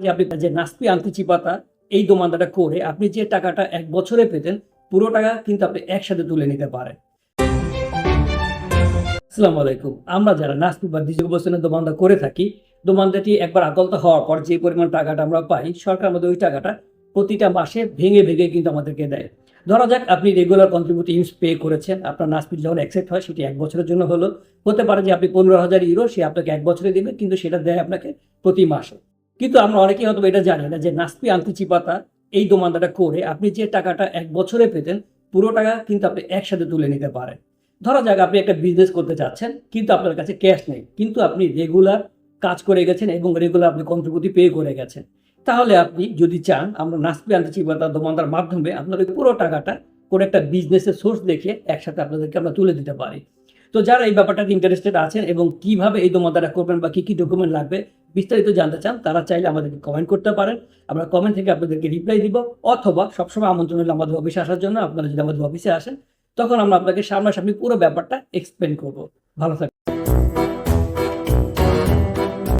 যে আপনি যে নাসপি আন্তিচিপাতা এই দোমানদাটা করে আপনি যে টাকাটা এক বছরে পেতেন, পুরো টাকা কিন্তু আপনি একসাথে তুলে নিতে পারেন। আসসালামু আলাইকুম। আমরা যারা নাসপি বা দ্বিতীয় বছরের দোমানদা করে থাকি দোমানদাটি একবার আকলতা হওয়ার পর যে পরিমাণ টাকাটা আমরা পাই, সরকার আমাদের ওই টাকাটা প্রতিটা মাসে ভেঙে ভেঙে কিন্তু আমাদেরকে দেয়। ধরা যাক, আপনি রেগুলার কন্ট্রিবিউটিভ পে করেছেন, আপনার নাসপিট যখন অ্যাকসেপ্ট হয়, সেটি এক বছরের জন্য হলো। হতে পারে যে আপনি পনেরো হাজার ইউরো সে আপনাকে এক বছরে দেবে, কিন্তু সেটা দেয় আপনাকে প্রতি মাসে। কিন্তু আমরা অনেকেই হয়তো এটা জানি না যে নাসপি আন্তিচিপাতা এই দোমানদাটা করে আপনি যে টাকাটা এক বছরে পেতেন, পুরো টাকা কিন্তু আপনি একসাথে তুলে নিতে পারেন। ধরা যাক আপনি একটা বিজনেস করতে চাচ্ছেন, কিন্তু আপনার কাছে ক্যাশ নেই, কিন্তু আপনি রেগুলার কাজ করে গেছেন এবং রেগুলার আপনি কন্ট্রিবিউটি পে করে গেছেন। তাহলে আপনি যদি চান, আমরা নাসপি আন্তিচিপাতা দোমানদার মাধ্যমে আপনার ওই পুরো টাকাটা কোনো একটা বিজনেসের সোর্স দেখে একসাথে আপনাদেরকে আমরা তুলে দিতে পারি। তো যারা এই ব্যাপারটাতে ইন্টারেস্টেড আছেন এবং কীভাবে এই দোমানদারা করবেন বা কি কি ডকুমেন্ট লাগবে বিস্তারিত জানতে চান, তারা চাইলে আমাদেরকে কমেন্ট করতে পারেন। আমরা কমেন্ট থেকে আপনাদেরকে রিপ্লাই দিব, অথবা সবসময় আমন্ত্রণ হলে আমাদের অফিসে আসার জন্য। আপনারা যদি আমাদের অফিসে আসেন, তখন আমরা আপনাকে সামনাসামনি পুরো ব্যাপারটা এক্সপ্লেন করব। ভালো থাকবেন।